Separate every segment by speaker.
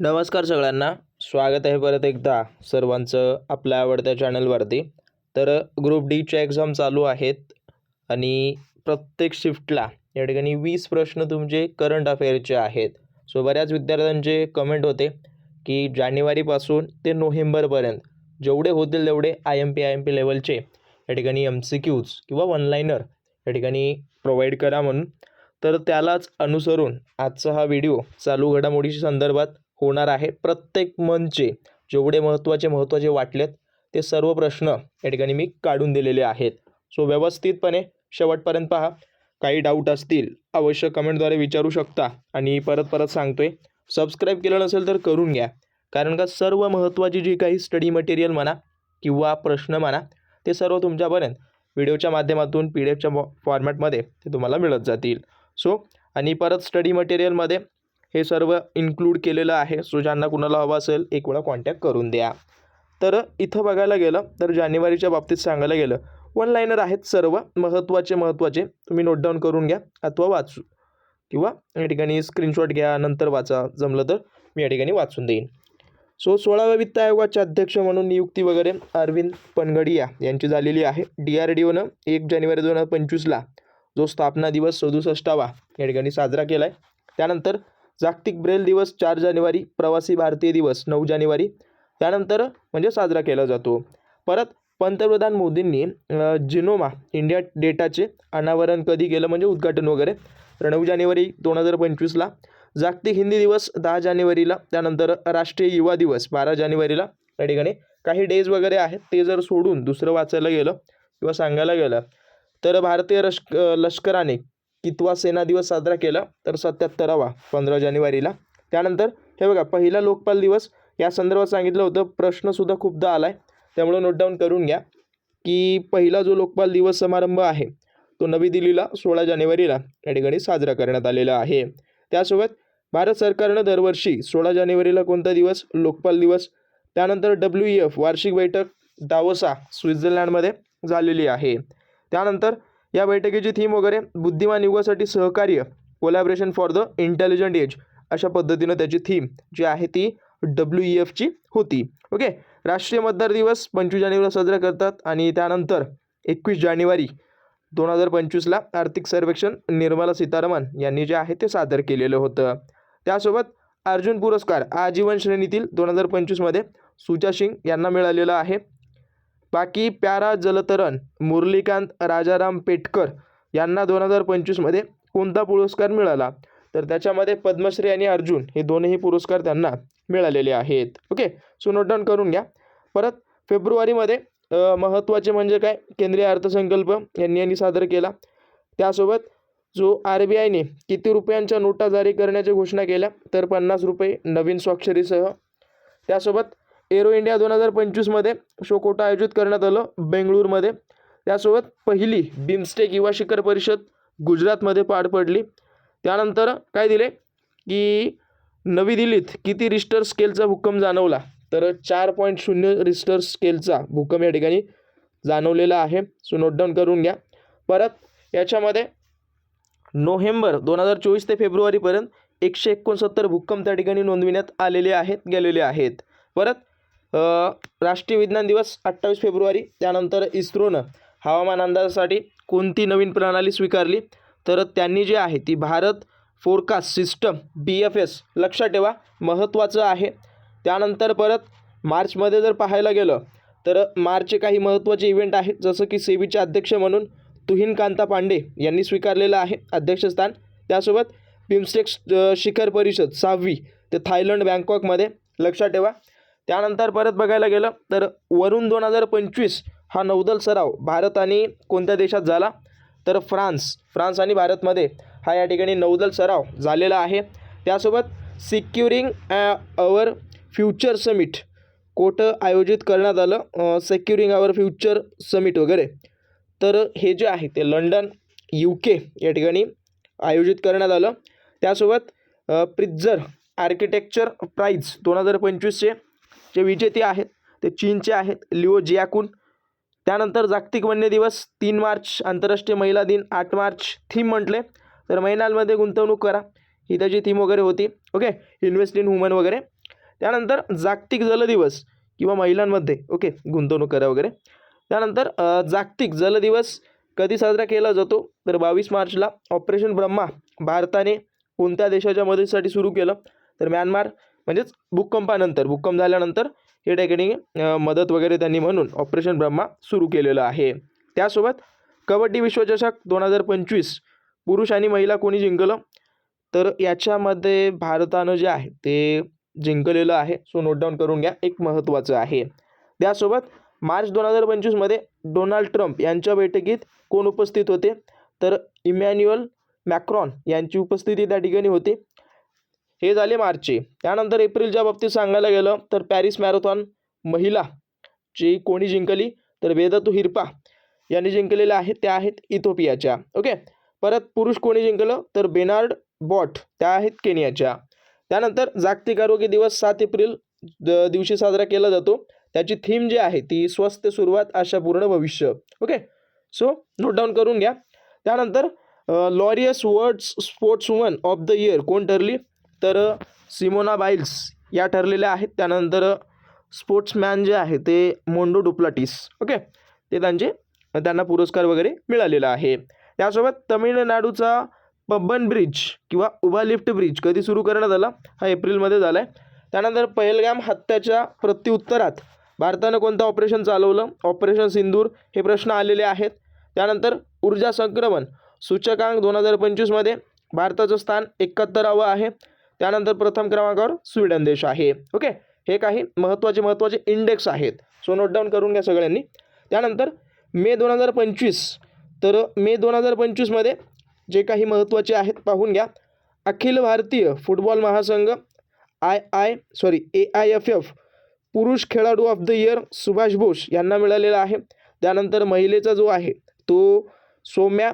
Speaker 1: नमस्कार सगळ्यांना. स्वागत आहे परत एकदा सर्वांचं आपल्या आवडत्या चॅनलवरती. तर ग्रुप डीच्या एक्झाम चालू आहेत आणि प्रत्येक शिफ्टला या ठिकाणी वीस प्रश्न तुमचे करंट अफेअरचे आहेत. सो बऱ्याच विद्यार्थ्यांचे कमेंट होते की जानेवारीपासून ते नोव्हेंबरपर्यंत जेवढे होतील तेवढे I M P I M P लेवलचे या ठिकाणी एम सी क्यूज किंवा वन लाईनर या ठिकाणी प्रोव्हाइड करा म्हणून. तर त्यालाच अनुसरून आजचा हा व्हिडिओ चालू घडामोडीच्या संदर्भात होणार आहे. प्रत्येक मनचे जेवढे महत्त्वाचे महत्त्वाचे वाटलेत ते सर्व प्रश्न या ठिकाणी मी काढून दिलेले आहेत. सो व्यवस्थितपणे शेवटपर्यंत पहा. काही डाऊट असतील अवश्य कमेंटद्वारे विचारू शकता. आणि परत परत सांगतोय सबस्क्राईब केलं नसेल तर करून घ्या. कारण का सर्व महत्त्वाची जी काही स्टडी मटेरियल म्हणा किंवा प्रश्न म्हणा ते सर्व तुमच्यापर्यंत व्हिडिओच्या माध्यमातून पी डी एफच्या फॉर्मॅटमध्ये ते तुम्हाला मिळत जातील. सो आणि परत स्टडी मटेरियलमध्ये हे सर्व इन्क्लूड केलेलं आहे. सो ज्यांना कुणाला हवं असेल एक वेळा कॉन्टॅक्ट करून द्या. तर इथं बघायला गेलं तर जानेवारीच्या बाबतीत सांगायला गेलं वन लाईनर आहेत सर्व महत्त्वाचे महत्त्वाचे. तुम्ही नोट डाऊन करून घ्या अथवा वाचू. किंवा या ठिकाणी स्क्रीनशॉट घ्या नंतर वाचा. जमलं तर मी या ठिकाणी वाचून देईन. सो सोळाव्या वित्त आयोगाचे अध्यक्ष म्हणून नियुक्ती वगैरे अरविंद पनगडिया यांची झालेली आहे. डी आर डी ओनं एक जानेवारी दोन हजार पंचवीसला जो स्थापना दिवस सदुसष्टावा या ठिकाणी साजरा केला आहे त्यानंतर जागतिक ब्रेल दिवस चार जानेवारी प्रवासी भारतीय दिवस नऊ जानेवारी. त्यानंतर म्हणजे साजरा केला जातो. परत पंतप्रधान मोदींनी जिनोमा इंडिया डेटाचे अनावरण कधी केलं? म्हणजे उद्घाटन वगैरे. तर नऊ जानेवारी दोन हजार पंचवीसला. जागतिक हिंदी दिवस दहा जानेवारीला. त्यानंतर राष्ट्रीय युवा दिवस बारा जानेवारीला. या ठिकाणी काही डेज वगैरे आहेत. ते जर सोडून दुसरं वाचायला गेलं किंवा सांगायला गेलं तर भारतीय रश लष्कराने कितवा सेना दिवस साजरा केला तर सत्याहत्तरावा पंधरा जानेवारीला. त्यानंतर हे बघा पहिला लोकपाल दिवस या संदर्भात सांगितलं होतं प्रश्नसुद्धा खूपदा आला आहे त्यामुळं नोट डाऊन करून घ्या की पहिला जो लोकपाल दिवस समारंभ आहे तो नवी दिल्लीला सोळा जानेवारीला या ठिकाणी साजरा करण्यात आलेला आहे. त्यासोबत भारत सरकारनं दरवर्षी सोळा जानेवारीला कोणता दिवस? लोकपाल दिवस. त्यानंतर डब्ल्यू ई एफ वार्षिक बैठक दावोसा स्वित्झर्लंडमध्ये झालेली आहे. त्यानंतर या बैठकीची थीम वगैरे बुद्धिमान युगासाठी सहकार्य collaboration for the intelligent age अशा पद्धतीनं त्याची थीम जी आहे ती डब्ल्यू ई एफची होती. ओके राष्ट्रीय मतदार दिवस पंचवीस जानेवारीला साजरा करतात आणि त्यानंतर एकवीस जानेवारी दोन हजार पंचवीसला आर्थिक सर्वेक्षण निर्मला सीतारामन यांनी जे आहे ते सादर केलेलं होतं. त्यासोबत अर्जुन पुरस्कार आजीवन श्रेणीतील दोन हजार पंचवीसमध्ये सुचा सिंग यांना मिळालेला आहे. बाकी प्यारा जलतरण मुरलीकांत राजाराम पेटकर यांना दोन हजार पंचवीसमध्ये कोणता पुरस्कार मिळाला? तर त्याच्यामध्ये पद्मश्री आणि अर्जुन हे दोनही पुरस्कार त्यांना मिळालेले आहेत. ओके सो नोट डाऊन करून घ्या. परत फेब्रुवारीमध्ये महत्त्वाचे म्हणजे काय? केंद्रीय अर्थसंकल्प यांनी यांनी सादर केला. त्यासोबत जो आर बी आयने किती रुपयांच्या नोटा जारी करण्याच्या घोषणा केल्या तर पन्नास रुपये नवीन स्वाक्षरीसह. त्यासोबत एरो इंडिया दोन हजार पंचवीसमध्ये शोकोटा आयोजित करण्यात आलं बेंगळूरमध्ये. त्यासोबत पहिली बिमस्टेक युवा शिखर परिषद गुजरातमध्ये पार पडली. त्यानंतर काय दिले? की नवी दिल्लीत किती रिस्टर स्केलचा भूकंप जाणवला? तर चार पॉईंट शून्य रिस्टर स्केलचा भूकंप या ठिकाणी जाणवलेला आहे. सो नोट डाऊन करून घ्या. परत याच्यामध्ये नोव्हेंबर दोन हजार चोवीस ते फेब्रुवारीपर्यंत एकशे एकोणसत्तर भूकंप त्या ठिकाणी नोंदविण्यात आलेले आहेत गेलेले आहेत. परत राष्ट्रीय विज्ञान दिवस अठ्ठावीस फेब्रुवारी. त्यानंतर इस्रोनं हवामान अंदाजासाठी कोणती नवीन प्रणाली स्वीकारली? तर त्यांनी जी आहे ती Bharat forecast system B F S लक्षात ठेवा महत्त्वाचं आहे. त्यानंतर परत मार्चमध्ये जर पाहायला गेलं तर मार्चचे काही महत्त्वाचे इव्हेंट आहेत जसं की सेबीचे अध्यक्ष म्हणून तुहिन कांता पांडे यांनी स्वीकारलेलं आहे अध्यक्षस्थान. त्यासोबत बिमस्टेक शिखर परिषद सहावी ते थायलंड बँकॉकमध्ये. लक्षात ठेवा त्यानंतर परत बघायला गेलं तर वरून दोन हजार पंचवीस हा नौदल सराव भारत आणि कोणत्या देशात झाला? तर फ्रान्स. फ्रान्स आणि भारतमध्ये हा या ठिकाणी नौदल सराव झालेला आहे. त्यासोबत सिक्युरिंग अवर फ्युचर समिट कोठं आयोजित करण्यात आलं. सेक्युरिंग अवर फ्युचर समिट वगैरे. तर हे जे आहे ते लंडन यू के या ठिकाणी आयोजित करण्यात आलं. त्यासोबत प्रिझर आर्किटेक्चर प्राईज दोन हजार पंचवीसचे जे विजेते आहेत ते चीनचे आहेत लिओ जियाकून. त्यानंतर जागतिक वन्य दिवस तीन मार्च आंतरराष्ट्रीय महिला दिन आठ मार्च थीम म्हटले. तर महिलांमध्ये गुंतवणूक करा. ही त्याची थीम वगैरे होती ओके इन्व्हेस्ट इन वुमन वगैरे. त्यानंतर जागतिक जल दिवस किंवा महिलांमध्ये ओके गुंतवणूक करा वगैरे. त्यानंतर जागतिक जल दिवस कधी साजरा केला जातो? तर बावीस मार्चला ऑपरेशन ब्रह्मा भारताने कोणत्या देशाच्या मदतीसाठी सुरू केलं? तर म्यानमार म्हणजेच भूकंपानंतर भूकंप झाल्यानंतर हे ठिकाणी मदत वगैरे त्यांनी म्हणून ऑपरेशन ब्रह्मा सुरू केलेलं आहे. त्यासोबत कबड्डी विश्वचषक दोन हजार पंचवीस पुरुष आणि महिला कोणी जिंकलं? तर याच्यामध्ये भारतानं जे आहे ते जिंकलेलं आहे. सो नोट डाऊन करून घ्या एक महत्त्वाचं आहे. त्यासोबत मार्च दोन हजार पंचवीसमध्ये डोनाल्ड ट्रम्प यांच्या बैठकीत कोण उपस्थित होते? तर इमॅन्युअल मॅक्रॉन यांची उपस्थिती त्या ठिकाणी होती. हे झाले मार्चचे. त्यानंतर एप्रिलच्या बाबतीत सांगायला गेलं तर पॅरिस मॅरेथॉन महिला जी कोणी जिंकली तर वेदातू हिरपा यांनी जिंकलेल्या आहेत. त्या आहेत इथोपियाच्या. ओके? परत पुरुष कोणी जिंकलं तर बेनार्ड बॉट. त्या आहेत केनियाच्या. त्यानंतर जागतिक आरोग्य दिवस सात एप्रिल द- दिवशी साजरा केला जातो. त्याची थीम जी आहे ती स्वस्थ सुरुवात आशापूर्ण भविष्य. ओके? सो नोट डाऊन करून घ्या. त्यानंतर Laureus world's sports woman of the year कोण ठरली? तर सिमोना बाईल्स या ठरलेल्या आहेत. त्यानंतर स्पोर्ट्समॅन जे आहे ते मोंडो डुप्लाटिस ओके? ते त्यांचे त्यांना पुरस्कार वगैरे मिळालेला आहे. त्यासोबत तमिळनाडूचा पब्बन ब्रिज किंवा उभा लिफ्ट ब्रिज कधी सुरू करण्यात आला? हा एप्रिलमध्ये झाला आहे त्यानंतर पहलगाम हत्याच्या प्रत्युत्तरात भारतानं कोणतं ऑपरेशन चालवलं? ऑपरेशन सिंदूर हे प्रश्न आलेले आहेत. त्यानंतर ऊर्जा संक्रमण सूचकांक दोन हजार पंचवीसमध्ये भारताचं स्थान एकाहत्तरावं आहे. त्यानंतर प्रथम क्रमांकावर स्वीडन देश आहे. ओके? हे काही महत्त्वाचे महत्त्वाचे इंडेक्स आहेत. सो नोट डाऊन करून घ्या सगळ्यांनी. त्यानंतर मे दोन हजार पंचवीस तर मे दोन हजार पंचवीसमध्ये जे काही महत्त्वाचे आहेत पाहून घ्या. अखिल भारतीय फुटबॉल महासंघ I I sorry A I F F पुरुष खेळाडू of the year Subhash Bose यांना मिळालेला आहे. त्यानंतर महिलेचा जो आहे तो सौम्या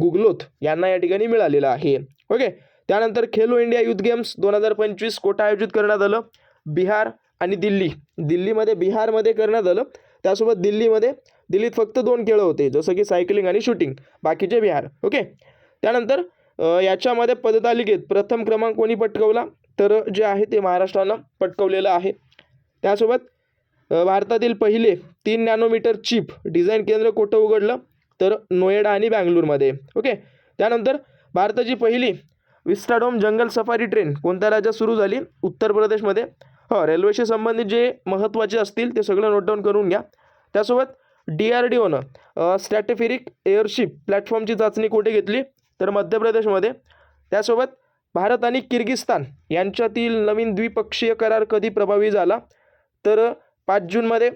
Speaker 1: गुगलोथ यांना या ठिकाणी मिळालेला आहे. ओके? त्यानंतर खेलो इंडिया युथ गेम्स दोन हजार पंचवीस कोटा आयोजित करण्यात आलं. बिहार आणि दिल्ली. दिल्लीमध्ये बिहारमध्ये करण्यात आलं. त्यासोबत दिल्लीमध्ये दिल्लीत फक्त दोन खेळ होते जसं की सायकलिंग आणि शूटिंग. बाकीचे बिहार ओके? त्यानंतर याच्यामध्ये पदतालिकेत प्रथम क्रमांक कोणी पटकवला? तर जे आहे ते महाराष्ट्रानं पटकवलेलं आहे. त्यासोबत भारतातील पहिले तीन नॅनोमीटर चिप डिझाईन केंद्र कुठं उघडलं? तर नोएडा आणि बँगलोरमध्ये ओके? त्यानंतर भारताची पहिली विस्टाडोम जंगल सफारी ट्रेन कोणत्या राज्यात सुरू झाली? उत्तर प्रदेशमध्ये. हो रेल्वेशी संबंधित जे महत्त्वाचे असतील ते सगळं नोट डाऊन करून घ्या. त्यासोबत डी आर डी ओनं स्ट्रॅटेफिरिक एअरशिप प्लॅटफॉर्मची चाचणी कुठे घेतली? तर मध्य प्रदेशमध्ये. त्यासोबत भारत आणि किर्गिस्तान यांच्यातील नवीन द्विपक्षीय करार कधी प्रभावी झाला? तर पाच जूनमध्ये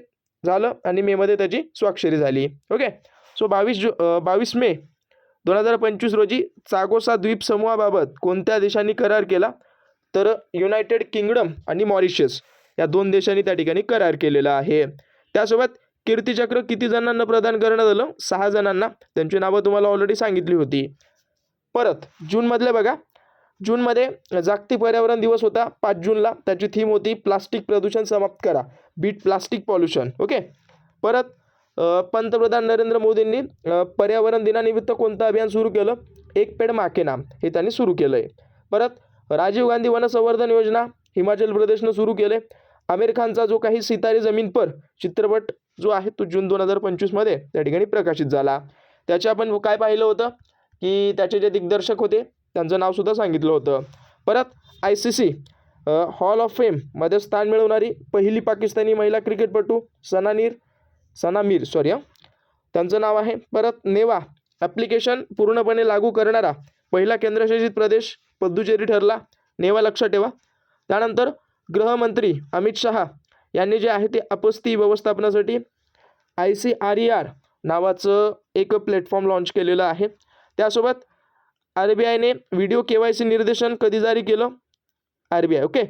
Speaker 1: झालं आणि मेमध्ये त्याची स्वाक्षरी झाली. ओके? सो बावीस जू बावीस मे दोन हजार पंचवीस रोजी चागोसा द्वीप समूहाबाबत कोणत्या देशांनी करार केला? तर युनायटेड किंगडम आणि मॉरिशस या दोन देशांनी त्या ठिकाणी करार केलेला आहे. त्यासोबत कीर्तीचक्र किती जणांना प्रदान करण्यात आलं? सहा जणांना. त्यांची नावं तुम्हाला ऑलरेडी सांगितली होती. परत जूनमधले बघा. जूनमध्ये जागतिक पर्यावरण दिवस होता. पाच जूनला त्याची थीम होती प्लास्टिक प्रदूषण समाप्त करा. बीट प्लास्टिक पॉल्युशन ओके परत पंतप्रधान नरेंद्र मोदींनी पर्यावरण दिनानिमित्त कोणतं अभियान सुरू केलं? एक पेड माके नाम हे त्यांनी सुरू केलं आहे परत राजीव गांधी वनसंवर्धन योजना हिमाचल प्रदेशनं सुरू केले आमिर खानचा जो काही सितारे जमीन पर चित्रपट जो आहे तो जून दोन हजार पंचवीसमध्ये त्या ठिकाणी प्रकाशित झाला. त्याचे आपण काय पाहिलं होतं? की त्याचे जे दिग्दर्शक होते त्यांचं नावसुद्धा सांगितलं होतं. परत I C C hall of फेममध्ये स्थान मिळवणारी पहिली पाकिस्तानी महिला क्रिकेटपटू सनानीर सना मीर सॉरी हां. त्यांचं नाव आहे. परत नेवा ॲप्लिकेशन पूर्णपणे लागू करणारा पहिला केंद्रशासित प्रदेश पद्दुचेरी ठरला. नेवा लक्षात ठेवा. त्यानंतर गृहमंत्री अमित शहा यांनी जे आहे ते आपत्ती व्यवस्थापनासाठी I C R E R नावाचं एक प्लॅटफॉर्म लॉन्च केलेलं आहे. त्यासोबत आर बी आयने व्हिडिओ के वाय सी निर्देशन कधी जारी केलं? आर बी आय ओके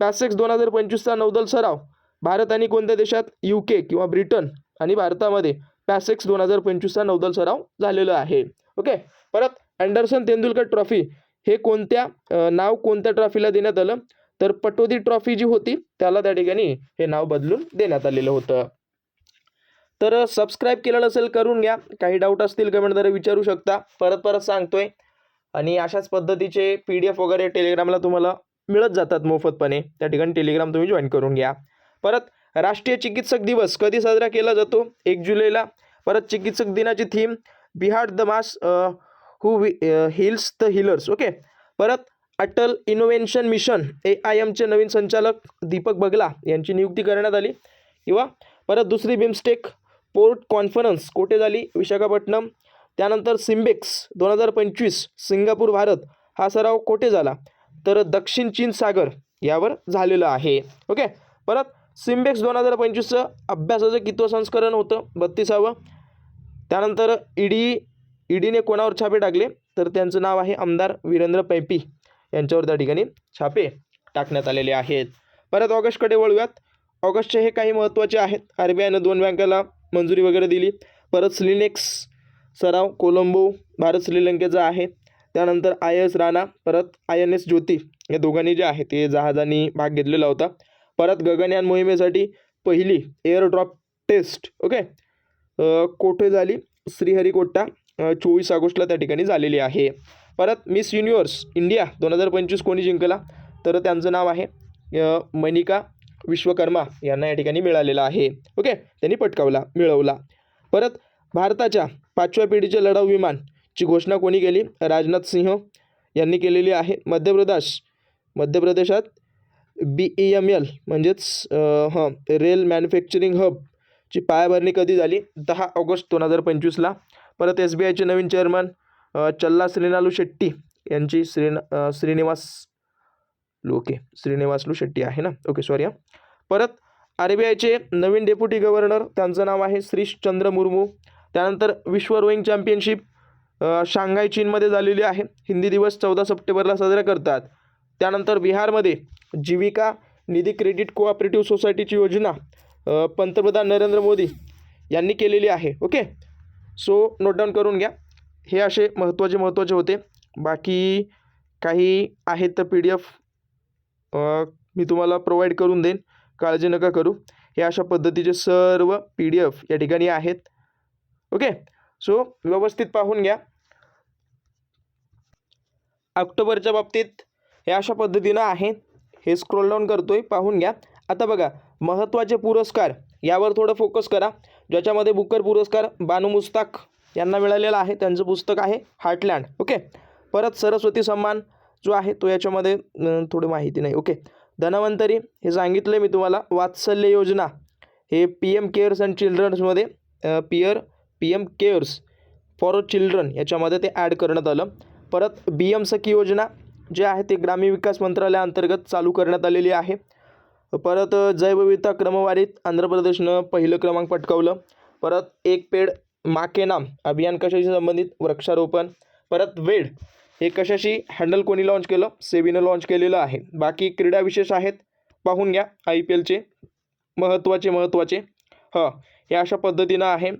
Speaker 1: पॅसेक्स दोन हजार पंचवीसचा नौदल सराव भारत आणि कोणत्या देशात यू के किंवा ब्रिटन आणि भारतामध्ये पॅसेक्स दोन हजार पंचवीसचा नौदल सराव झालेला आहे. ओके परत अँडरसन तेंडुलकर ट्रॉफी हे कोणत्या नाव कोणत्या ट्रॉफीला देण्यात आलं? तर पटोदी ट्रॉफी जी होती त्याला त्या ठिकाणी हे नाव बदलून देण्यात आलेलं होतं. तर सबस्क्राईब केलं असेल करून घ्या. काही डाऊट असतील कमेंटद्वारे विचारू शकता. परत परत सांगतोय. आणि अशाच पद्धतीचे पी डी एफ वगैरे टेलिग्रामला तुम्हाला मिळत जातात मोफतपणे. त्या ठिकाणी टेलिग्राम तुम्ही जॉईन करून घ्या. परत राष्ट्रीय चिकित्सक दिवस कधी साजरा केला जातो? एक जुलैला. परत चिकित्सक दिनाची theme Bihar the mask who heals the healers okay परत Atal innovation mission A I एमचे नवीन संचालक दीपक बगला यांची नियुक्ती करण्यात आली. किंवा परत दुसरी बिमस्टेक पोर्ट कॉन्फरन्स कोठे झाली? विशाखापट्टणम. त्यानंतर सिम्बेक्स दोन हजार पंचवीस सिंगापूर भारत. हा सराव कोठे झाला? तर दक्षिण चीन सागर यावर झालेलं आहे. ओके परत सिम्बेक्स दोन हजार पंचवीसचं अभ्यासाचं कितवं संस्करण होतं? बत्तीसावं. त्यानंतर ईडी ईडीने कोणावर छापे टाकले? तर त्यांचं नाव आहे आमदार वीरेंद्र पैपी. यांच्यावर त्या ठिकाणी छापे टाकण्यात आलेले आहेत. परत ऑगस्टकडे वळूयात. ऑगस्टचे हे काही महत्त्वाचे आहेत. आर बी आयनं दोन बँकाला मंजुरी वगैरे दिली. परत स्लिनेक्स सराव कोलंबो भारत श्रीलंकेचा आहे. त्यानंतर आय एस राणा परत आय एन एस ज्योती. या दोघांनी जे आहे ते जहाजांनी भाग घेतलेला होता. परत गगनयान मोहिमेसाठी पहिली एअर ड्रॉप टेस्ट ओके कोठे झाली? श्रीहरिकोट्टा चोवीस ऑगस्टला त्या ठिकाणी झालेली आहे. परत मिस युनिव्हर्स इंडिया दोन हजार पंचवीस कोणी जिंकला? तर त्यांचं नाव आहे मनिका विश्वकर्मा यांना या ठिकाणी मिळालेला आहे. ओके त्यांनी पटकावला मिळवला. परत भारताच्या पाचव्या पिढीचे लढाऊ विमानची घोषणा कोणी केली? राजनाथ सिंह यांनी केलेली आहे. मध्य प्रदेश मध्य प्रदेशात बी ई एम एल म्हणजेच हं हां रेल मॅन्युफॅक्चरिंग हबची पायाभरणी कधी झाली? दहा ऑगस्ट दोन हजार पंचवीसला. परत एस बी आयचे नवीन चेअरमन चल्ला श्रीनालू शेट्टी यांची श्रीन श्रीनिवास ओके श्रीनिवासलू शेट्टी आहे ना? ओके सॉरी हां. परत आर बी आयचे नवीन डेप्युटी गव्हर्नर त्यांचं नाव आहे श्रीशचंद्र मुर्मू. त्यानंतर विश्व रोईंग चॅम्पियनशिप शांघाय चीनमध्ये झालेली आहे. हिंदी दिवस चौदा सप्टेंबरला साजरा करतात. त्यानंतर बिहारमध्ये जीविका निधी क्रेडिट कोऑपरेटिव्ह सोसायटीची योजना पंतप्रधान नरेंद्र मोदी यांनी केलेली आहे. ओके? सो नोट डाऊन करून घ्या. हे असे महत्त्वाचे महत्त्वाचे होते. बाकी काही आहेत तर पी डी एफ मी तुम्हाला प्रोव्हाइड करून देईन. काळजी नका करू. हे अशा पद्धतीचे सर्व पी डी एफ या ठिकाणी आहेत. ओके? सो व्यवस्थित पाहून घ्या. ऑक्टोबरच्या बाबतीत हे अशा पद्धतीनं आहे. हे स्क्रोल डाऊन करतो आहे पाहून घ्या. आता बघा महत्त्वाचे पुरस्कार यावर थोडं फोकस करा. ज्याच्यामध्ये बुकर पुरस्कार बानू मुस्ताक यांना मिळालेला आहे. त्यांचं पुस्तक आहे हार्टलँड ओके परत सरस्वती सन्मान जो आहे तो याच्यामध्ये थोडी माहिती नाही. ओके धनवंतरी हे सांगितलं मी तुम्हाला. वात्सल्य योजना. हे पी एम केअर्स अँड चिल्ड्रन्समध्ये pier P M CARES for children याच्यामध्ये ते ॲड करण्यात आलं. परत बी एम सखी योजना. जे आहे ते ग्रामीण विकास मंत्रालयाअंतर्गत चालू करण्यात आलेली आहे. परत जैवविविधता क्रमवारीत आंध्र प्रदेशनं पहिलं क्रमांक पटकावलं. परत एक पेड माके नाम अभियान कशाशी संबंधित? वृक्षारोपण. परत वेड हे कशाशी? हँडल कोणी लाँच केलं? सेबीनं लाँच केलेलं आहे. बाकी क्रीडा विशेष आहेत? पाहून घ्या. आय पी एलचे महत्त्वाचे महत्त्वाचे. ह हे अशा पद्धतीनं आहे.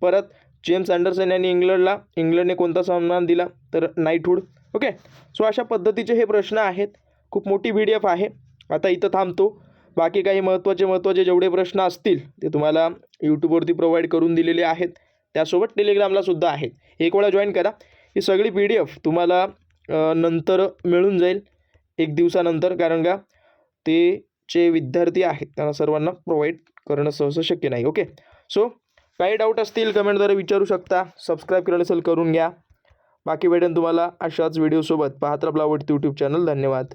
Speaker 1: परत जेम्स अँडरसन यांनी इंग्लंडला इंग्लंडने कोणता सन्मान दिला? तर नाईटहूड ओके सो अशा पद्धतीचे हे प्रश्न आहेत. खूप मोठी व्ही डी एफ आहे. आता इथं थांबतो. बाकी काही महत्त्वाचे महत्त्वाचे जेवढे प्रश्न असतील ते तुम्हाला यूट्यूबवरती प्रोव्हाइड करून दिलेले आहेत. त्यासोबत टेलिग्रामला सुद्धा आहेत. एक वेळा जॉईन करा. ही सगळी पी डी एफ तुम्हाला नंतर मिळून जाईल. एक दिवसानंतर कारण का ते जे विद्यार्थी आहेत. त्यांना सर्वांना प्रोव्हाइड करणं सहसा शक्य नाही. ओके सो काही डाऊट असतील कमेंटद्वारे विचारू शकता. सबस्क्राईब केलं असेल करून घ्या. बाकी भेटेन तुम्हाला अशाच व्हिडिओसोबत पाहत आपला आवडती यूट्यूब चॅनल धन्यवाद.